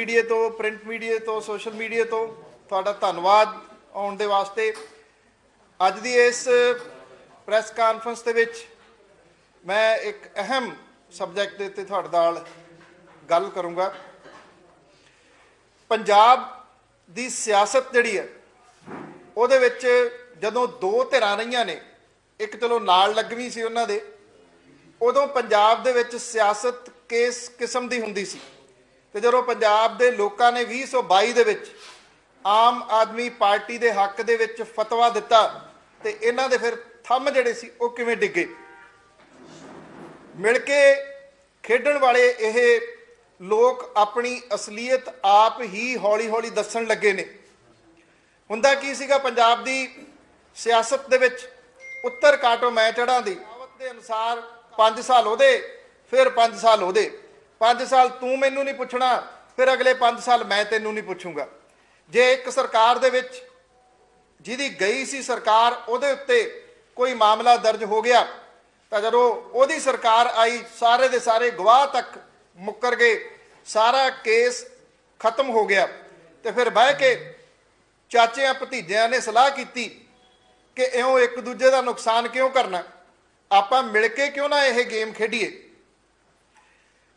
Media ਤੋਂ, print media ਤੋਂ, social media ਤੋਂ ਤੁਹਾਡਾ ਧੰਨਵਾਦ ਆਉਣ ਦੇ ਵਾਸਤੇ। ਅੱਜ ਦੀ ਇਸ ਪ੍ਰੈਸ ਕਾਨਫਰੰਸ ਦੇ ਵਿੱਚ ਮੈਂ ਇੱਕ ਅਹਿਮ ਸਬਜੈਕਟ ਦੇ ਉੱਤੇ ਤੁਹਾਡੇ ਨਾਲ ਗੱਲ ਕਰੂੰਗਾ। ਪੰਜਾਬ ਦੀ ਸਿਆਸਤ ਜਿਹੜੀ ਹੈ, ਉਹਦੇ ਵਿੱਚ ਜਦੋਂ ਦੋ ਧਿਰਾਂ ਰਹੀਆਂ ਨੇ, ਇੱਕ ਚਲੋ ਨਾਲ ਲੱਗਵੀਂ ਸੀ ਉਹਨਾਂ ਦੇ, ਉਦੋਂ ਪੰਜਾਬ ਦੇ ਵਿੱਚ ਸਿਆਸਤ ਕਿਸ ਕਿਸਮ ਦੀ ਹੁੰਦੀ ਸੀ? ਤੇ ਜਦੋਂ ਪੰਜਾਬ ਦੇ ਲੋਕਾਂ ਨੇ 2022 ਦੇ ਵਿੱਚ ਆਮ ਆਦਮੀ ਪਾਰਟੀ ਦੇ ਹੱਕ ਦੇ ਵਿੱਚ ਫਤਵਾ ਦਿੱਤਾ ਤੇ ਇਹਨਾਂ ਦੇ ਫਿਰ ਥੰਮ ਜਿਹੜੇ ਸੀ ਉਹ ਕਿਵੇਂ ਡਿੱਗੇ? ਮਿਲ ਕੇ ਖੇਡਣ ਵਾਲੇ ਇਹ ਲੋਕ ਆਪਣੀ ਅਸਲੀਅਤ ਆਪ ਹੀ ਹੌਲੀ-ਹੌਲੀ ਦੱਸਣ ਲੱਗੇ ਨੇ। ਹੁੰਦਾ ਕੀ ਸੀਗਾ? ਪੰਜਾਬ ਦੀ ਸਿਆਸਤ ਦੇ ਵਿੱਚ ਉੱਤਰ ਕਾਟੋ ਮੈਂ ਚੜਾਂ ਦੀ ਆਵਤ ਦੇ ਅਨੁਸਾਰ 5 ਸਾਲ ਉਹਦੇ, ਫਿਰ 5 ਸਾਲ ਉਹਦੇ। 5 ਸਾਲ ਤੂੰ ਮੈਨੂੰ ਨਹੀਂ ਪੁੱਛਣਾ, ਫਿਰ ਅਗਲੇ 5 ਸਾਲ ਮੈਂ ਤੈਨੂੰ ਨਹੀਂ ਪੁੱਛੂੰਗਾ। ਜੇ ਇੱਕ ਸਰਕਾਰ ਦੇ ਵਿੱਚ ਜਿਹਦੀ ਗਈ ਸੀ ਸਰਕਾਰ, ਉਹਦੇ ਉੱਤੇ ਕੋਈ ਮਾਮਲਾ ਦਰਜ ਹੋ ਗਿਆ, ਤਾਂ ਜਦੋਂ ਉਹਦੀ ਸਰਕਾਰ ਆਈ, ਸਾਰੇ ਦੇ ਸਾਰੇ ਗਵਾਹ ਤੱਕ ਮੁੱਕਰ ਗਏ, ਸਾਰਾ ਕੇਸ ਖਤਮ ਹੋ ਗਿਆ। ਤੇ ਫਿਰ ਬਹਿ ਕੇ ਚਾਚਿਆਂ ਭਤੀਜਿਆਂ ਨੇ ਸਲਾਹ ਕੀਤੀ ਕਿ ਇਉਂ ਇੱਕ ਦੂਜੇ ਦਾ ਨੁਕਸਾਨ ਕਿਉਂ ਕਰਨਾ? ਆਪਾਂ ਮਿਲ ਕੇ ਕਿਉਂ ਨਾ ਇਹ ਗੇਮ ਖੇਡੀਏ?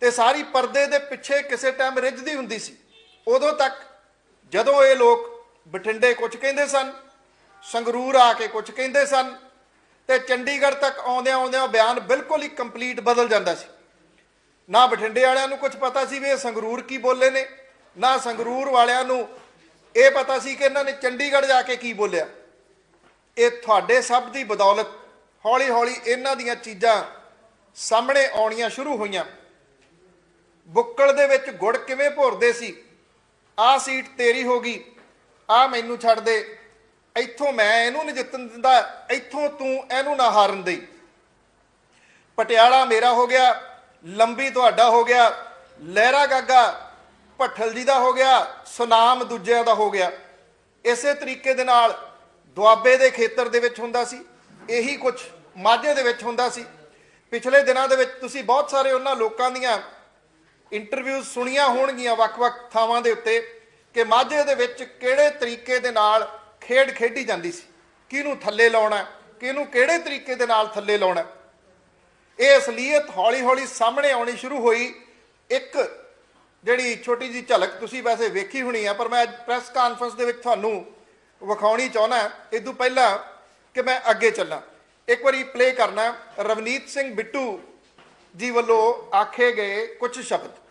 ਤੇ ਸਾਰੀ ਪਰਦੇ ਦੇ ਪਿੱਛੇ ਕਿਸੇ ਟਾਈਮ ਰਿੱਝਦੀ ਹੁੰਦੀ ਸੀ। ਉਦੋਂ ਤੱਕ ਜਦੋਂ ਇਹ ਲੋਕ ਬਠਿੰਡੇ ਕੁਝ ਕਹਿੰਦੇ ਸਨ, ਸੰਗਰੂਰ ਆ ਕੇ ਕੁਝ ਕਹਿੰਦੇ ਸਨ, ਤੇ ਚੰਡੀਗੜ੍ਹ ਤੱਕ ਆਉਂਦਿਆਂ ਆਉਂਦਿਆਂ ਬਿਆਨ ਬਿਲਕੁਲ ਹੀ ਕੰਪਲੀਟ ਬਦਲ ਜਾਂਦਾ ਸੀ। ਨਾ ਬਠਿੰਡੇ ਵਾਲਿਆਂ ਨੂੰ ਕੁਝ ਪਤਾ ਸੀ ਵੀ ਇਹ ਸੰਗਰੂਰ ਕੀ ਬੋਲੇ ਨੇ, ਨਾ ਸੰਗਰੂਰ ਵਾਲਿਆਂ ਨੂੰ ਇਹ ਪਤਾ ਸੀ ਕਿ ਇਹਨਾਂ ਨੇ ਚੰਡੀਗੜ੍ਹ ਜਾ ਕੇ ਕੀ ਬੋਲਿਆ। ਇਹ ਤੁਹਾਡੇ ਸਭ ਦੀ ਬਦੌਲਤ ਹੌਲੀ ਹੌਲੀ ਇਹਨਾਂ ਦੀਆਂ ਚੀਜ਼ਾਂ ਸਾਹਮਣੇ ਆਉਣੀਆਂ ਸ਼ੁਰੂ ਹੋਈਆਂ। ਬੁੱਕਲ ਦੇ ਵਿੱਚ ਗੁੜ ਕਿਵੇਂ ਭੋਰਦੇ ਸੀ? ਆਹ ਸੀਟ ਤੇਰੀ ਹੋ ਗਈ। ਆਹ ਮੈਨੂੰ ਛੱਡ ਦੇ। ਇੱਥੋਂ ਮੈਂ ਇਹਨੂੰ ਨਹੀਂ ਜਿੱਤਣ ਦਿੰਦਾ। ਇੱਥੋਂ ਤੂੰ ਇਹਨੂੰ ਨਾ ਹਾਰਨ ਦੇ ਪਟਿਆਲਾ ਮੇਰਾ ਹੋ ਗਿਆ। ਲੰਬੀ ਤੁਹਾਡਾ ਹੋ ਗਿਆ। ਲਹਿਰਾ ਗਾਗਾ ਭੱਠਲ ਜੀ ਦਾ ਹੋ ਗਿਆ। ਸੁਨਾਮ ਦੂਜਿਆਂ ਦਾ ਹੋ ਗਿਆ। ਇਸੇ ਤਰੀਕੇ ਦੇ ਨਾਲ ਦੁਆਬੇ ਦੇ ਖੇਤਰ ਦੇ ਵਿੱਚ ਹੁੰਦਾ ਸੀ। ਇਹੀ ਕੁਝ ਮਾਝੇ ਦੇ ਵਿੱਚ ਹੁੰਦਾ ਸੀ। ਪਿਛਲੇ ਦਿਨਾਂ ਦੇ ਵਿੱਚ ਤੁਸੀਂ ਬਹੁਤ ਸਾਰੇ ਉਹਨਾਂ ਲੋਕਾਂ ਦੀਆਂ ਇੰਟਰਵਿਊਜ਼ ਸੁਣੀਆਂ ਹੋਣਗੀਆਂ ਵੱਖ-ਵੱਖ ਥਾਵਾਂ ਦੇ ਉੱਤੇ ਕਿ ਮਾਝੇ ਦੇ ਵਿੱਚ ਕਿਹੜੇ ਤਰੀਕੇ ਦੇ ਨਾਲ ਖੇਡ ਖੇਡੀ ਜਾਂਦੀ ਸੀ? ਕਿਹਨੂੰ ਥੱਲੇ ਲਾਉਣਾ ਕਿਹਨੂੰ ਕਿਹੜੇ ਤਰੀਕੇ ਦੇ ਨਾਲ ਥੱਲੇ ਲਾਉਣਾ ਇਹ ਅਸਲੀਅਤ ਹੌਲੀ-ਹੌਲੀ ਸਾਹਮਣੇ ਆਉਣੀ ਸ਼ੁਰੂ ਹੋਈ। ਇੱਕ ਜਿਹੜੀ ਛੋਟੀ ਜੀ ਝਲਕ ਤੁਸੀਂ ਵੈਸੇ ਵੇਖੀ ਹੋਣੀ ਆ, ਪਰ ਮੈਂ ਪ੍ਰੈਸ ਕਾਨਫਰੰਸ ਦੇ ਵਿੱਚ ਤੁਹਾਨੂੰ ਵਿਖਾਉਣੀ ਚਾਹੁੰਦਾ ਇਹ ਤੋਂ ਪਹਿਲਾਂ ਕਿ ਮੈਂ ਅੱਗੇ ਚੱਲਾਂ। ਇੱਕ ਵਾਰੀ ਪਲੇ ਕਰਨਾ। ਰਵਨੀਤ ਸਿੰਘ ਬਿੱਟੂ ਜੀ ਵੱਲੋਂ ਆਖੇ ਗਏ ਕੁਝ ਸ਼ਬਦ।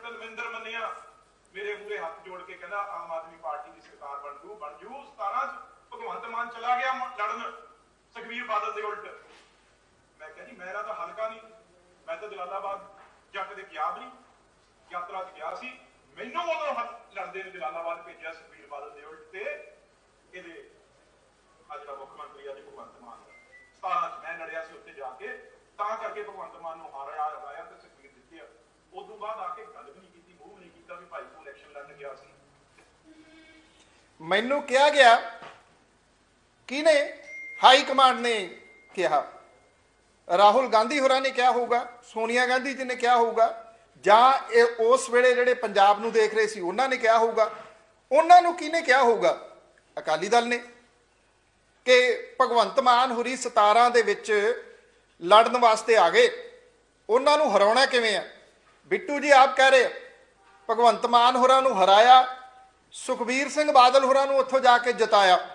ਕੈਪਟਨ ਮਹਿੰਦਰ ਮੰਨਿਆ, ਮੇਰੇ ਮੂਹਰੇ ਹੱਥ ਜੋੜ ਕੇ ਕਹਿੰਦਾ, ਆਮ ਆਦਮੀ ਪਾਰਟੀ ਦੀ ਸਰਕਾਰ ਬਣ ਜੂ ਬਣ ਜੂ। 17 ਚ ਭਗਵੰਤ ਮਾਨ ਚਲਾ ਗਿਆ ਲੜਨ। ਸੁਖਬੀਰ ਬਾਦਲ ਦੇ ਉਲਟ। ਮੈਂ ਕਿਹਾ ਜੀ, ਮੇਰਾ ਤਾਂ ਹਲਕਾ ਨਹੀਂ। ਮੈਂ ਤਾਂ ਜਲਾਲਾਬਾਦ ਜੱਟ ਦੇ ਗਿਆ ਨਹੀਂ। ਯਾਤਰਾ 'ਚ ਗਿਆ ਸੀ। ਮੈਨੂੰ ਉਦੋਂ ਲੜਦੇ ਨੇ ਜਲਾਲਾਬਾਦ ਭੇਜਿਆ ਸੁਖਬੀਰ ਬਾਦਲ ਦੇ ਉਲਟ ਤੇ। ਇਹਦੇ ਅੱਜ ਦਾ ਮੁੱਖ ਮੰਤਰੀ ਅੱਜ ਭਗਵੰਤ ਮਾਨ। 17 ਚ ਮੈਂ ਲੜਿਆ ਸੀ ਉੱਥੇ ਜਾ ਕੇ। ਤਾਂ ਕਰਕੇ ਭਗਵੰਤ ਮਾਨ ਨੂੰ ਹਾਰ ਹਰਾਇਆ ਤੇ ਸੁਖਬੀਰ ਦਿੱਤੇ ਉਸ ਤੋਂ ਬਾਅਦ ਆ ਕੇ ਗੱਲ ਵੀ ਨਹੀਂ ਕੀਤੀ ਮੂੰਹ ਵੀ ਨਹੀਂ ਕੀਤਾ ਵੀ ਭਾਈ ਤੂੰ ਇਲੈਕਸ਼ਨ ਲੜਨ ਗਿਆ ਸੀ ਮੈਨੂੰ ਕਿਹਾ ਗਿਆ ਕਿਹਨੇ? ਹਾਈ ਕਮਾਂਡ ਨੇ ਕਿਹਾ। ਰਾਹੁਲ ਗਾਂਧੀ ਹੋਰਾਂ ਨੇ ਕਿਹਾ ਹੋਊਗਾ ਸੋਨੀਆ ਗਾਂਧੀ ਜੀ ਨੇ ਕਿਹਾ ਹੋਊਗਾ ਜਾਂ ਇਹ ਉਸ ਵੇਲੇ ਜਿਹੜੇ ਪੰਜਾਬ ਨੂੰ ਦੇਖ ਰਹੇ ਸੀ ਉਹਨਾਂ ਨੇ ਕਿਹਾ ਹੋਊਗਾ। ਉਹਨਾਂ ਨੂੰ ਕਿਹਨੇ ਕਿਹਾ ਹੋਊਗਾ? ਅਕਾਲੀ ਦਲ ਨੇ। ਕਿ ਭਗਵੰਤ ਮਾਨ ਹੁਰੀ 17 ਦੇ ਵਿੱਚ ਲੜਨ ਵਾਸਤੇ ਆ ਗਏ। ਉਹਨਾਂ ਨੂੰ ਹਰਾਉਣਾ ਕਿਵੇਂ ਆ? ਬਿੱਟੂ ਜੀ ਆਪ ਕਹਿ ਰਹੇ ਆ, ਭਗਵੰਤ ਮਾਨ ਹੋਰਾਂ ਨੂੰ ਹਰਾਇਆ ਸੁਖਬੀਰ ਸਿੰਘ ਬਾਦਲ ਹੋਰਾਂ ਨੂੰ ਉੱਥੋਂ ਜਾ ਕੇ ਜਤਾਇਆ।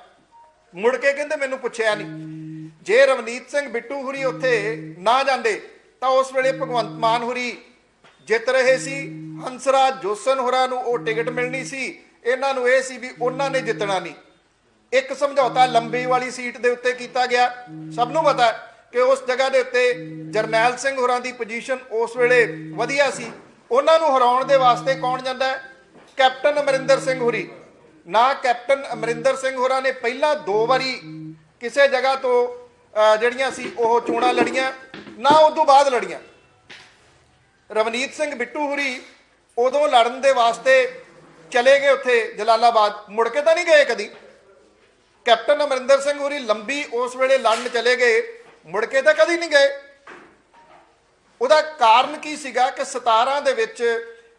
ਮੁੜ ਕੇ ਕਹਿੰਦੇ ਮੈਨੂੰ ਪੁੱਛਿਆ ਨਹੀਂ। ਜੇ ਰਵਨੀਤ ਸਿੰਘ ਬਿੱਟੂ ਹੁਰੀ ਉੱਥੇ ਨਾ ਜਾਂਦੇ, ਤਾਂ ਉਸ ਵੇਲੇ ਭਗਵੰਤ ਮਾਨ ਹੁਰੀ ਜਿੱਤ ਰਹੇ ਸੀ। ਹੰਸਰਾਜ ਜੋਸਨ ਹੋਰਾਂ ਨੂੰ ਉਹ ਟਿਕਟ ਮਿਲਣੀ ਸੀ। ਇਹਨਾਂ ਨੂੰ ਇਹ ਸੀ ਵੀ ਉਹਨਾਂ ਨੇ ਜਿੱਤਣਾ ਨਹੀਂ। ਇੱਕ ਸਮਝੌਤਾ ਲੰਬੀ ਵਾਲੀ ਸੀਟ ਦੇ ਉੱਤੇ ਕੀਤਾ ਗਿਆ। ਸਭ ਨੂੰ ਪਤਾ ਹੈ ਕਿ ਉਸ ਜਗ੍ਹਾ ਦੇ ਉੱਤੇ ਜਰਨੈਲ ਸਿੰਘ ਹੋਰਾਂ ਦੀ ਪੋਜੀਸ਼ਨ ਉਸ ਵੇਲੇ ਵਧੀਆ ਸੀ। ਉਹਨਾਂ ਨੂੰ ਹਰਾਉਣ ਦੇ ਵਾਸਤੇ ਕੌਣ ਜਾਂਦਾ ਹੈ? ਕੈਪਟਨ ਅਮਰਿੰਦਰ ਸਿੰਘ ਹੁਰੀ। ਨਾ ਕੈਪਟਨ ਅਮਰਿੰਦਰ ਸਿੰਘ ਹੋਰਾਂ ਨੇ ਪਹਿਲਾਂ ਦੋ ਵਾਰੀ ਕਿਸੇ ਜਗ੍ਹਾ ਤੋਂ ਜਿਹੜੀਆਂ ਸੀ ਉਹ ਚੋਣਾਂ ਲੜੀਆਂ, ਨਾ ਉਸ ਤੋਂ ਬਾਅਦ ਲੜੀਆਂ। ਰਵਨੀਤ ਸਿੰਘ ਬਿੱਟੂ ਹੁਰੀ ਉਦੋਂ ਲੜਨ ਦੇ ਵਾਸਤੇ ਚਲੇ ਗਏ ਉੱਥੇ ਜਲਾਲਾਬਾਦ। ਮੁੜ ਕੇ ਤਾਂ ਨਹੀਂ ਗਏ ਕਦੀ। ਕੈਪਟਨ ਅਮਰਿੰਦਰ ਸਿੰਘ ਹੋਰੀ ਲੰਬੀ ਉਸ ਵੇਲੇ ਲੜਨ ਚਲੇ ਗਏ, ਮੁੜ ਕੇ ਤਾਂ ਕਦੀ ਨਹੀਂ ਗਏ। ਉਹਦਾ ਕਾਰਨ ਕੀ ਸੀਗਾ ਕਿ 17 ਦੇ ਵਿੱਚ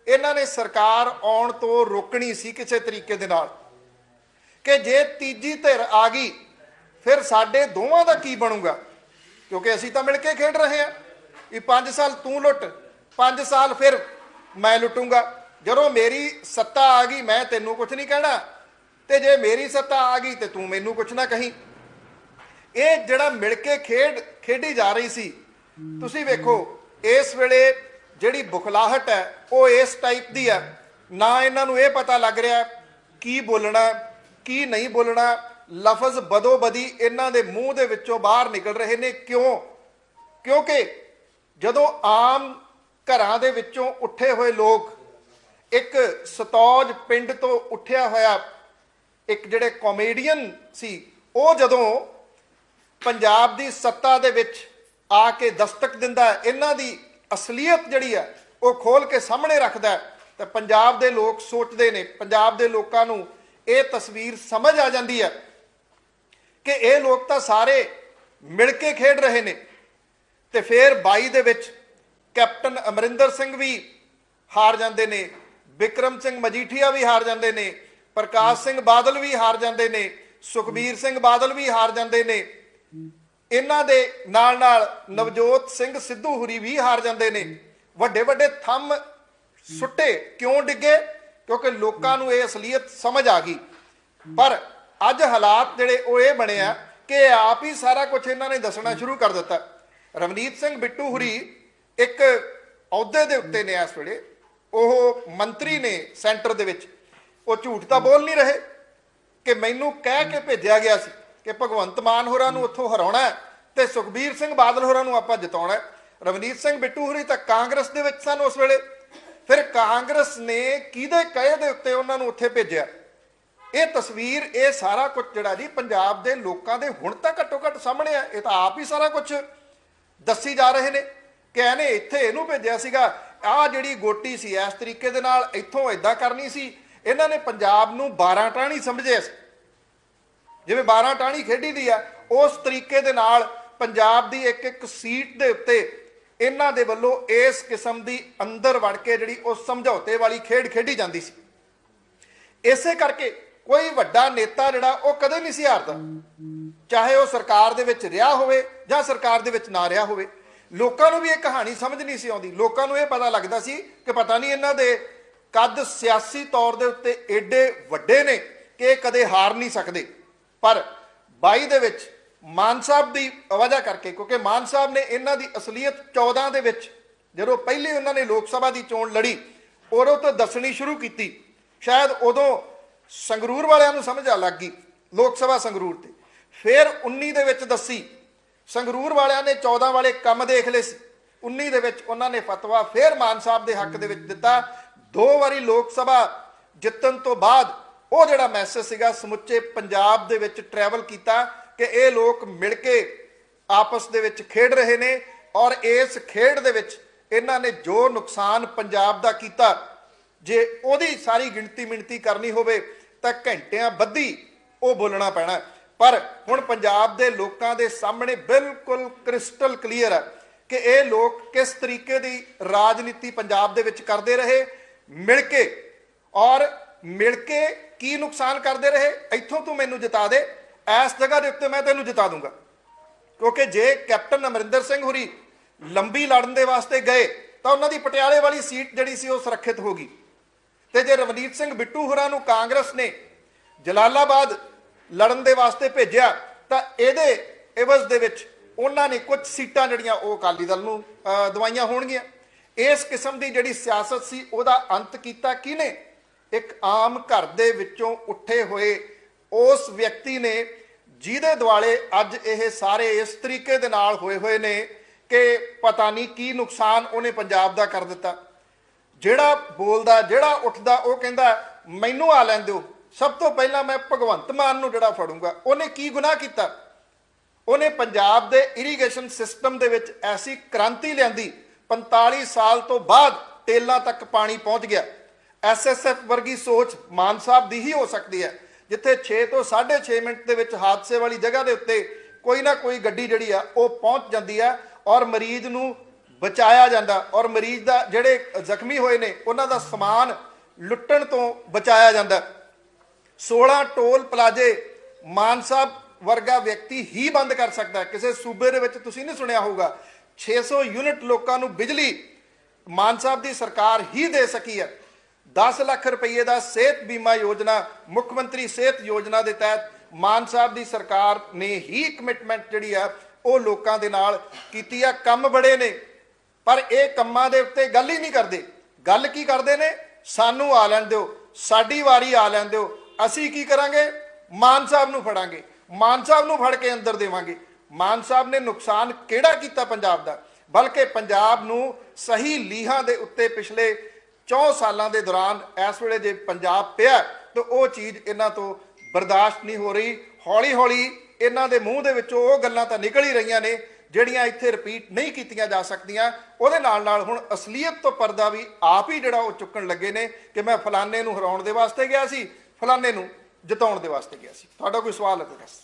ਇਹਨਾਂ ਨੇ ਸਰਕਾਰ ਆਉਣ ਤੋਂ ਰੋਕਣੀ ਸੀ ਕਿਸੇ ਤਰੀਕੇ ਦੇ ਨਾਲ ਕਿ ਜੇ ਤੀਜੀ ਧਿਰ ਆ ਗਈ, ਫਿਰ ਸਾਡੇ ਦੋਵਾਂ ਦਾ ਕੀ ਬਣੂਗਾ? ਕਿਉਂਕਿ ਅਸੀਂ ਤਾਂ ਮਿਲ ਕੇ ਖੇਡ ਰਹੇ ਹਾਂ। ਇਹ 5 ਸਾਲ ਤੂੰ ਲੁੱਟ 5 ਸਾਲ ਫਿਰ ਮੈਂ ਲੁੱਟੂੰਗਾ। ਜਦੋਂ ਮੇਰੀ ਸੱਤਾ ਆ ਗਈ, ਮੈਂ ਤੈਨੂੰ ਕੁਝ ਨਹੀਂ ਕਹਿਣਾ। ਤੇ ਜੇ ਮੇਰੀ ਸੱਤਾ ਆ ਗਈ, ਤੇ ਤੂੰ ਮੈਨੂੰ ਕੁਝ ਨਾ ਕਹੀਂ। ਇਹ ਜਿਹੜਾ ਮਿਲ ਕੇ ਖੇਡ, ਖੇਡੀ ਜਾ ਰਹੀ ਸੀ, ਤੁਸੀਂ ਵੇਖੋ, ਇਸ ਵੇਲੇ ਜਿਹੜੀ ਬੁਖਲਾਹਟ ਹੈ, ਉਹ ਇਸ ਟਾਈਪ ਦੀ ਹੈ। ਨਾ ਇਹਨਾਂ ਨੂੰ ਇਹ ਪਤਾ ਲੱਗ ਰਿਹਾ ਕੀ ਬੋਲਣਾ, ਕੀ ਨਹੀਂ ਬੋਲਣਾ। ਲਫ਼ਜ਼ ਬਦੋਬਦੀ ਇਹਨਾਂ ਦੇ ਮੂੰਹ ਦੇ ਵਿੱਚੋਂ ਬਾਹਰ ਨਿਕਲ ਰਹੇ ਨੇ। ਕਿਉਂ? ਕਿਉਂਕਿ ਜਦੋਂ ਆਮ ਘਰਾਂ ਦੇ ਵਿੱਚੋਂ ਉੱਠੇ ਹੋਏ ਲੋਕ ਇੱਕ ਸਤੌਜ ਪਿੰਡ ਤੋਂ ਉੱਠਿਆ ਹੋਇਆ ਇੱਕ ਜਿਹੜੇ ਕਾਮੇਡੀਅਨ ਸੀ, ਉਹ ਜਦੋਂ ਪੰਜਾਬ ਦੀ ਸੱਤਾ ਦੇ ਵਿੱਚ ਆ ਕੇ ਦਸਤਕ ਦਿੰਦਾ ਇਹਨਾਂ ਦੀ ਅਸਲੀਅਤ ਜਿਹੜੀ ਹੈ ਉਹ ਖੋਲ ਕੇ ਸਾਹਮਣੇ ਰੱਖਦਾ ਹੈ, ਤਾਂ ਪੰਜਾਬ ਦੇ ਲੋਕ ਸੋਚਦੇ ਨੇ ਪੰਜਾਬ ਦੇ ਲੋਕਾਂ ਨੂੰ ਇਹ ਤਸਵੀਰ ਸਮਝ ਆ ਜਾਂਦੀ ਹੈ ਕਿ ਇਹ ਲੋਕ ਤਾਂ ਸਾਰੇ ਮਿਲ ਕੇ ਖੇਡ ਰਹੇ ਨੇ। ਤੇ ਫਿਰ 22 ਦੇ ਵਿੱਚ ਕੈਪਟਨ ਅਮਰਿੰਦਰ ਸਿੰਘ ਵੀ ਹਾਰ ਜਾਂਦੇ ਨੇ ਵਿਕਰਮ ਸਿੰਘ ਮਜੀਠੀਆ ਵੀ ਹਾਰ ਜਾਂਦੇ ਨੇ ਪ੍ਰਕਾਸ਼ ਸਿੰਘ ਬਾਦਲ ਵੀ ਹਾਰ ਜਾਂਦੇ ਨੇ ਸੁਖਬੀਰ ਸਿੰਘ ਬਾਦਲ ਵੀ ਹਾਰ ਜਾਂਦੇ ਨੇ। ਇਹਨਾਂ ਦੇ ਨਾਲ ਨਾਲ ਨਵਜੋਤ ਸਿੰਘ ਸਿੱਧੂ ਹੁਰੀ ਵੀ ਹਾਰ ਜਾਂਦੇ ਨੇ। ਵੱਡੇ ਵੱਡੇ ਥੰਮ ਸੁੱਟੇ ਕਿਉਂ ਡਿੱਗੇ? ਕਿਉਂਕਿ ਲੋਕਾਂ ਨੂੰ ਇਹ ਅਸਲੀਅਤ ਸਮਝ ਆ ਗਈ। ਪਰ ਅੱਜ ਹਾਲਾਤ ਜਿਹੜੇ ਉਹ ਇਹ ਬਣੇ ਆ ਕਿ ਆਪ ਹੀ ਸਾਰਾ ਕੁਝ ਇਹਨਾਂ ਨੇ ਦੱਸਣਾ ਸ਼ੁਰੂ ਕਰ ਦਿੱਤਾ। ਰਵਨੀਤ ਸਿੰਘ ਬਿੱਟੂ ਹੁਰੀ ਇੱਕ ਅਹੁਦੇ ਦੇ ਉੱਤੇ ਨੇ ਇਸ ਵੇਲੇ। ਉਹ ਮੰਤਰੀ ਨੇ ਸੈਂਟਰ ਦੇ ਵਿੱਚ। ਉਹ ਝੂਠ ਤਾਂ ਬੋਲ ਨਹੀਂ ਰਹੇ ਕਿ ਮੈਨੂੰ ਕਹਿ ਕੇ ਭੇਜਿਆ ਗਿਆ ਸੀ। ਕਿ ਭਗਵੰਤ ਮਾਨ ਹੋਰਾਂ ਨੂੰ ਉੱਥੋਂ ਹਰਾਉਣਾ ਹੈ ਤੇ ਸੁਖਬੀਰ ਸਿੰਘ ਬਾਦਲ ਹੋਰਾਂ ਨੂੰ ਆਪਾਂ ਜਿਤਾਉਣਾ ਰਵਨੀਤ ਸਿੰਘ ਬਿੱਟੂ ਹੋਰੀ ਤਾਂ ਕਾਂਗਰਸ ਦੇ ਵਿੱਚ ਸਨ ਉਸ ਵੇਲੇ। ਫਿਰ ਕਾਂਗਰਸ ਨੇ ਕਿਹਦੇ ਕਹੇ ਦੇ ਉੱਤੇ ਉਹਨਾਂ ਨੂੰ ਉੱਥੇ ਭੇਜਿਆ? ਇਹ ਤਸਵੀਰ, ਇਹ ਸਾਰਾ ਕੁਝ ਜਿਹੜਾ ਜੀ ਪੰਜਾਬ ਦੇ ਲੋਕਾਂ ਦੇ ਹੁਣ ਤਾਂ ਘੱਟੋ ਘੱਟ ਸਾਹਮਣੇ ਆ, ਇਹ ਤਾਂ ਆਪ ਹੀ ਸਾਰਾ ਕੁਝ ਦੱਸੀ ਜਾ ਰਹੇ ਨੇ। ਕਿ ਇਹਨੇ ਇੱਥੇ ਇਹਨੂੰ ਭੇਜਿਆ ਸੀਗਾ, ਆਹ ਜਿਹੜੀ ਗੋਟੀ ਸੀ, ਇਸ ਤਰੀਕੇ ਦੇ ਨਾਲ ਇੱਥੋਂ ਇਦਾਂ ਕਰਨੀ ਸੀ। ਇਹਨਾਂ ਨੇ ਪੰਜਾਬ ਨੂੰ 12 ਟਾਣੀ ਸਮਝਿਆ ਸੀ। ਜਿਵੇਂ 12 ਟਾਣੀ ਖੇਡੀ ਦੀ ਆ, ਉਸ ਤਰੀਕੇ ਦੇ ਨਾਲ ਪੰਜਾਬ ਦੀ ਇੱਕ ਇੱਕ ਸੀਟ ਦੇ ਉੱਤੇ ਇਹਨਾਂ ਦੇ ਵੱਲੋਂ ਇਸ ਕਿਸਮ ਦੀ ਅੰਦਰ ਵੜ ਕੇ ਜਿਹੜੀ ਉਹ ਸਮਝੌਤੇ ਵਾਲੀ ਖੇਡ ਖੇਡੀ ਜਾਂਦੀ ਸੀ। ਇਸੇ ਕਰਕੇ ਕੋਈ ਵੱਡਾ ਨੇਤਾ ਜਿਹੜਾ, ਉਹ ਕਦੇ ਨਹੀਂ ਸੀ ਹਾਰਦਾ। ਚਾਹੇ ਉਹ ਸਰਕਾਰ ਦੇ ਵਿੱਚ ਰਿਹਾ ਹੋਵੇ ਜਾਂ ਸਰਕਾਰ ਦੇ ਵਿੱਚ ਨਾ ਰਿਹਾ ਹੋਵੇ, ਲੋਕਾਂ ਨੂੰ ਵੀ ਇਹ ਕਹਾਣੀ ਸਮਝ ਨਹੀਂ ਸੀ ਆਉਂਦੀ। ਲੋਕਾਂ ਨੂੰ ਇਹ ਪਤਾ ਲੱਗਦਾ ਸੀ ਕਿ ਪਤਾ ਨਹੀਂ ਇਹਨਾਂ ਦੇ ਕੱਦ ਸਿਆਸੀ ਤੌਰ ਦੇ ਉੱਤੇ ਏਡੇ ਵੱਡੇ ਨੇ ਕਿ ਇਹ ਕਦੇ ਹਾਰ ਨਹੀਂ ਸਕਦੇ। ਪਰ 22 ਦੇ ਵਿੱਚ ਮਾਨ ਸਾਹਿਬ ਦੀ ਵਜ੍ਹਾ ਕਰਕੇ, ਕਿਉਂਕਿ ਮਾਨ ਸਾਹਿਬ ਨੇ ਇਹਨਾਂ ਦੀ ਅਸਲੀਅਤ 14 ਦੇ ਵਿੱਚ, ਜਦੋਂ ਪਹਿਲੀ ਉਹਨਾਂ ਨੇ ਲੋਕ ਸਭਾ ਦੀ ਚੋਣ ਲੜੀ, ਉਦੋਂ ਤੋਂ ਦੱਸਣੀ ਸ਼ੁਰੂ ਕੀਤੀ। ਸ਼ਾਇਦ ਉਦੋਂ ਸੰਗਰੂਰ ਵਾਲਿਆਂ ਨੂੰ ਸਮਝ ਆ ਲੱਗ ਗਈ, ਲੋਕ ਸਭਾ ਸੰਗਰੂਰ ਤੇ। ਫਿਰ 19 ਦੇ ਵਿੱਚ ਦੱਸੀ, ਸੰਗਰੂਰ ਵਾਲਿਆਂ ਨੇ 14 ਵਾਲੇ ਕੰਮ ਦੇਖ ਲਏ ਸੀ। 19 ਦੇ ਵਿੱਚ ਉਹਨਾਂ ਨੇ ਫਤਵਾ ਫਿਰ ਮਾਨ ਸਾਹਿਬ ਦੇ ਹੱਕ ਦੇ ਵਿੱਚ ਦਿੱਤਾ। ਦੋ ਵਾਰੀ ਲੋਕ ਸਭਾ ਜਿੱਤਣ ਤੋਂ ਬਾਅਦ ਉਹ ਜਿਹੜਾ ਮੈਸੇਜ ਸੀਗਾ, ਸਮੁੱਚੇ ਪੰਜਾਬ ਦੇ ਵਿੱਚ ਟਰੈਵਲ ਕੀਤਾ ਕਿ ਇਹ ਲੋਕ ਮਿਲ ਕੇ ਆਪਸ ਦੇ ਵਿੱਚ ਖੇਡ ਰਹੇ ਨੇ ਔਰ ਇਸ ਖੇਡ ਦੇ ਵਿੱਚ ਇਹਨਾਂ ਨੇ ਜੋ ਨੁਕਸਾਨ ਪੰਜਾਬ ਦਾ ਕੀਤਾ, ਜੇ ਉਹਦੀ ਸਾਰੀ ਗਿਣਤੀ ਮਿਣਤੀ ਕਰਨੀ ਹੋਵੇ ਤਾਂ ਘੰਟਿਆਂ ਬੱਧੀ ਉਹ ਬੋਲਣਾ ਪੈਣਾ। ਪਰ ਹੁਣ ਪੰਜਾਬ ਦੇ ਲੋਕਾਂ ਦੇ ਸਾਹਮਣੇ ਬਿਲਕੁਲ ਕ੍ਰਿਸਟਲ ਕਲੀਅਰ ਹੈ ਕਿ ਇਹ ਲੋਕ ਕਿਸ ਤਰੀਕੇ ਦੀ ਰਾਜਨੀਤੀ ਪੰਜਾਬ ਦੇ ਵਿੱਚ ਕਰਦੇ ਰਹੇ, ਮਿਲ ਕੇ ਔਰ ਮਿਲ ਕੇ ਕੀ ਨੁਕਸਾਨ ਕਰਦੇ ਰਹੇ, ਇੱਥੋਂ ਤੂੰ ਮੈਨੂੰ ਜਿਤਾ ਦੇ, ਇਸ ਜਗ੍ਹਾ ਦੇ ਉੱਤੇ ਮੈਂ ਤੈਨੂੰ ਜਿਤਾ ਦੂੰਗਾ। ਕਿਉਂਕਿ ਜੇ ਕੈਪਟਨ ਅਮਰਿੰਦਰ ਸਿੰਘ ਹੁਰੀ ਲੰਬੀ ਲੜਨ ਦੇ ਵਾਸਤੇ ਗਏ, ਤਾਂ ਉਹਨਾਂ ਦੀ ਪਟਿਆਲੇ ਵਾਲੀ ਸੀਟ ਜਿਹੜੀ ਸੀ ਉਹ ਸੁਰੱਖਿਅਤ ਹੋ ਗਈ। ਤੇ ਜੇ ਰਵਨੀਤ ਸਿੰਘ ਬਿੱਟੂ ਹੋਰਾਂ ਨੂੰ ਕਾਂਗਰਸ ਨੇ ਜਲਾਲਾਬਾਦ ਲੜਨ ਦੇ ਵਾਸਤੇ ਭੇਜਿਆ, ਤਾਂ ਇਹਦੇ ਇਵਜ਼ ਦੇ ਵਿੱਚ ਉਹਨਾਂ ਨੇ ਕੁਝ ਸੀਟਾਂ ਜਿਹੜੀਆਂ ਉਹ ਅਕਾਲੀ ਦਲ ਨੂੰ ਦਵਾਈਆਂ ਹੋਣਗੀਆਂ। ਇਸ ਕਿਸਮ ਦੀ ਜਿਹੜੀ ਸਿਆਸਤ ਸੀ, ਉਹਦਾ ਅੰਤ ਕੀਤਾ ਕਿਹਨੇ? ਇੱਕ ਆਮ ਘਰ ਦੇ ਵਿੱਚੋਂ ਉੱਠੇ ਹੋਏ ਉਸ ਵਿਅਕਤੀ ਨੇ, ਜਿਹਦੇ ਦੁਆਲੇ ਅੱਜ ਇਹ ਸਾਰੇ ਇਸ ਤਰੀਕੇ ਦੇ ਨਾਲ ਹੋਏ ਹੋਏ ਨੇ ਕਿ ਪਤਾ ਨਹੀਂ ਕੀ ਨੁਕਸਾਨ ਉਹਨੇ ਪੰਜਾਬ ਦਾ ਕਰ ਦਿੱਤਾ। ਜਿਹੜਾ ਬੋਲਦਾ, ਜਿਹੜਾ ਉੱਠਦਾ, ਉਹ ਕਹਿੰਦਾ, ਮੈਨੂੰ ਆ ਲੈਣ ਦਿਓ। ਸਭ ਤੋਂ ਪਹਿਲਾਂ ਮੈਂ ਭਗਵੰਤ ਮਾਨ ਨੂੰ ਜਿਹੜਾ ਫੜੂੰਗਾ। ਉਹਨੇ ਕੀ ਗੁਨਾਹ ਕੀਤਾ? ਉਹਨੇ ਪੰਜਾਬ ਦੇ ਇਰੀਗੇਸ਼ਨ ਸਿਸਟਮ ਦੇ ਵਿੱਚ ਐਸੀ ਕ੍ਰਾਂਤੀ ਲਿਆਂਦੀ। 45 ਸਾਲ ਤੋਂ ਬਾਅਦ ਟੇਲਾਂ ਤੱਕ ਪਾਣੀ ਪਹੁੰਚ ਗਿਆ। ਐਸਐਸਐਫ ਵਰਗੀ ਸੋਚ ਮਾਨ ਸਾਹਿਬ ਦੀ ਹੀ ਹੋ ਸਕਦੀ ਹੈ, ਜਿੱਥੇ 6 ਤੋਂ 6.5 ਮਿੰਟ ਦੇ ਵਿੱਚ ਹਾਦਸੇ ਵਾਲੀ ਜਗ੍ਹਾ ਦੇ ਉੱਤੇ ਕੋਈ ਨਾ ਕੋਈ ਗੱਡੀ ਜਿਹੜੀ ਆ, ਉਹ ਪਹੁੰਚ ਜਾਂਦੀ ਆ ਔਰ ਮਰੀਜ਼ ਨੂੰ ਬਚਾਇਆ ਜਾਂਦਾ। ਔਰ ਮਰੀਜ਼ ਦਾ ਜਿਹੜੇ ਜ਼ਖਮੀ ਹੋਏ ਨੇ, ਉਹਨਾਂ ਦਾ ਸਮਾਨ ਲੁੱਟਣ ਤੋਂ ਬਚਾਇਆ ਜਾਂਦਾ। 16 ਟੋਲ ਪਲਾਜ਼ੇ ਮਾਨ ਸਾਹਿਬ ਵਰਗਾ ਵਿਅਕਤੀ ਹੀ ਬੰਦ ਕਰ ਸਕਦਾ ਕਿਸੇ ਸੂਬੇ ਦੇ ਵਿੱਚ ਤੁਸੀਂ ਨਹੀਂ ਸੁਣਿਆ ਹੋਊਗਾ 600 ਯੂਨਿਟ ਲੋਕਾਂ ਨੂੰ ਬਿਜਲੀ ਮਾਨ ਸਾਹਿਬ ਦੀ ਸਰਕਾਰ ਹੀ ਦੇ ਸਕੀ ਹੈ। 10 ਲੱਖ ਰੁਪਏ ਦਾ ਸਿਹਤ ਬੀਮਾ ਯੋਜਨਾ, ਮੁੱਖ ਮੰਤਰੀ ਸਿਹਤ ਯੋਜਨਾ ਦੇ ਤਹਿਤ ਮਾਨ ਸਾਹਿਬ ਦੀ ਸਰਕਾਰ ਨੇ ਹੀ ਕਮਿਟਮੈਂਟ ਜਿਹੜੀ ਆ, ਉਹ ਲੋਕਾਂ ਦੇ ਨਾਲ ਕੀਤੀ ਆ। ਕੰਮ ਬੜੇ ਨੇ, ਪਰ ਇਹ ਕੰਮਾਂ ਦੇ ਉੱਤੇ ਗੱਲ ਹੀ ਨਹੀਂ ਕਰਦੇ। ਗੱਲ ਕੀ ਕਰਦੇ ਨੇ? ਸਾਨੂੰ ਆ ਲੈਣ ਦਿਓ, ਸਾਡੀ ਵਾਰੀ ਆ ਲੈਣ ਦਿਓ। ਅਸੀਂ ਕੀ ਕਰਾਂਗੇ? ਮਾਨ ਸਾਹਿਬ ਨੂੰ ਫੜਾਂਗੇ। ਮਾਨ ਸਾਹਿਬ ਨੂੰ ਫੜ ਕੇ ਅੰਦਰ ਦੇਵਾਂਗੇ। ਮਾਨ ਸਾਹਿਬ ਨੇ ਨੁਕਸਾਨ ਕਿਹੜਾ ਕੀਤਾ ਪੰਜਾਬ ਦਾ? ਬਲਕਿ ਪੰਜਾਬ ਨੂੰ ਸਹੀ ਲੀਹਾਂ ਦੇ ਉੱਤੇ ਪਿਛਲੇ 4 ਸਾਲਾਂ ਦੇ ਦੌਰਾਨ ਇਸ ਵੇਲੇ ਜੇ ਪੰਜਾਬ ਪਿਆ ਤਾਂ ਉਹ ਚੀਜ਼ ਇਹਨਾਂ ਤੋਂ ਬਰਦਾਸ਼ਤ ਨਹੀਂ ਹੋ ਰਹੀ। ਹੌਲੀ ਹੌਲੀ ਇਹਨਾਂ ਦੇ ਮੂੰਹ ਦੇ ਵਿੱਚੋਂ ਉਹ ਗੱਲਾਂ ਤਾਂ ਨਿਕਲ ਹੀ ਰਹੀਆਂ ਨੇ, ਜਿਹੜੀਆਂ ਇੱਥੇ ਰਿਪੀਟ ਨਹੀਂ ਕੀਤੀਆਂ ਜਾ ਸਕਦੀਆਂ। ਉਹਦੇ ਨਾਲ ਨਾਲ ਹੁਣ ਅਸਲੀਅਤ ਤੋਂ ਪਰਦਾ ਵੀ ਆਪ ਹੀ ਜਿਹੜਾ ਉਹ ਚੁੱਕਣ ਲੱਗੇ ਨੇ ਕਿ ਮੈਂ ਫਲਾਣੇ ਨੂੰ ਹਰਾਉਣ ਦੇ ਵਾਸਤੇ ਗਿਆ ਸੀ, ਫਲਾਣੇ ਨੂੰ ਜਿਤਾਉਣ ਦੇ ਵਾਸਤੇ ਗਿਆ ਸੀ। ਤੁਹਾਡਾ ਕੋਈ ਸਵਾਲ ਹੈ ਤਾਂ ਦੱਸ।